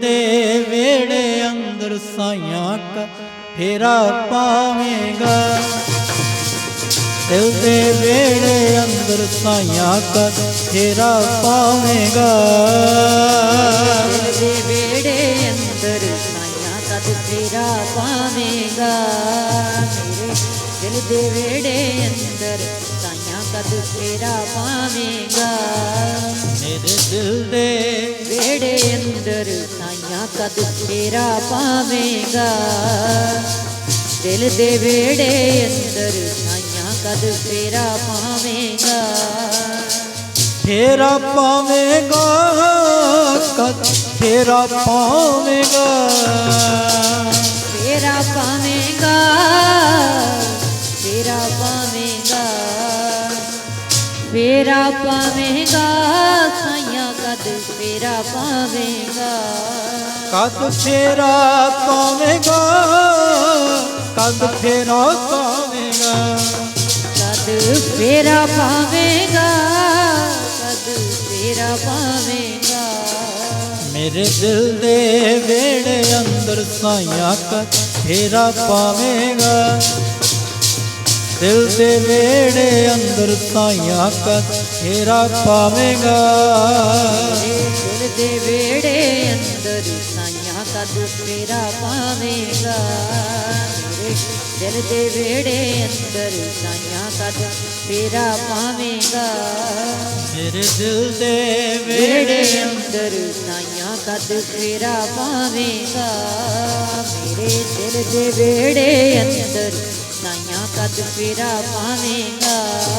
ਦੇ ਵੇੜੇ ਅੰਦਰ ਸਾਈਆਂ ਕਾ ਫੇਰਾ ਪਾਵੇਂਗਾ। ਦਿਲ ਦੇ ਵੇੜੇ ਅੰਦਰ ਸਾਈਆਂ ਕਾ ਫੇਰਾ ਪਾਵੇਂਗਾ। ਦੇ ਵੇੜੇ ਅੰਦਰ ਸਾਈਆਂ ਕਦ ਤੇਰਾ ਪਾਵੇਂਗਾ। ਮੇਰੇ ਦਿਲ ਦੇ ਵੇੜੇ ਅੰਦਰ ਸਾਈਆਂ ਕਦ ਤੇਰਾ ਪਾਵੇਂਗਾ। ਮੇਰੇ ਦਿਲ ਦੇ ਅੰਦਰ ਸਾਈਆਂ ਕਦ ਤੇਰਾ ਪਾਵੇਂਗਾ? ਦਿਲ ਦੇ ਵੇੜੇ ਅੰਦਰ ਸਾਈਆਂ ਕਦ ਤੇਰਾ ਪਾਵੇਂਗਾ? ਫੇਰਾ ਪਾਵੇਂਗਾ, ਕਦ ਤੇਰਾ ਪਾਵੇਂਗਾ? ਤੇਰਾ ਪਾਵੇਂਗਾ ਸਾਈਆਂ ਕਦ ਤੇਰਾ ਪਾਵੇਂਗਾ। ਕਦ ਫੇਰਾ ਪਾਵੇਂਗਾ ਕਦ ਫੇਰਾ ਪਾਵੇਂਗਾ। ਕਦ ਫੇਰਾ ਪਾਵੇਂਗਾ ਕਦ ਫੇਰਾ ਪਾਵੇਂਗਾ। ਮੇਰੇ ਦਿਲ ਦੇ ਵੇੜੇ ਅੰਦਰ ਸਾਈਆਂ ਕਦ ਫੇਰਾ ਪਾਵੇਂਗਾ। ਦਿਲ ਦੇ ਵੇੜੇ ਅੰਦਰ ਸਾਈਆਂ ਕਦ ਫੇਰਾ ਪਾਵੇਂਗਾ। ਦਿਲ ਦੇ ਵੇੜੇ ਅੰਦਰ ਸਾਈਆਂ ਕਦ ਫੇਰਾ ਪਾਵੇਂਗਾ। ਦਿਲ ਦੇ ਵੇੜੇ ਅੰਦਰ ਸਾਈਆਂ ਕਦ ਫੇਰਾ ਪਾਵੇਂਗਾ। ਮੇਰੇ ਦਿਲ ਦੇ ਵੇੜੇ ਅੰਦਰ ਸਾਈਆਂ ਕਦ ਫੇਰਾ ਪਾਵੇਂਗਾ। ਮੇਰੇ ਦਿਲ ਦੇ ਵੇੜੇ ਅੰਦਰ ਸਾਈਆਂ ਕਦ ਫੇਰਾ ਪਾਵੇਂਗਾ।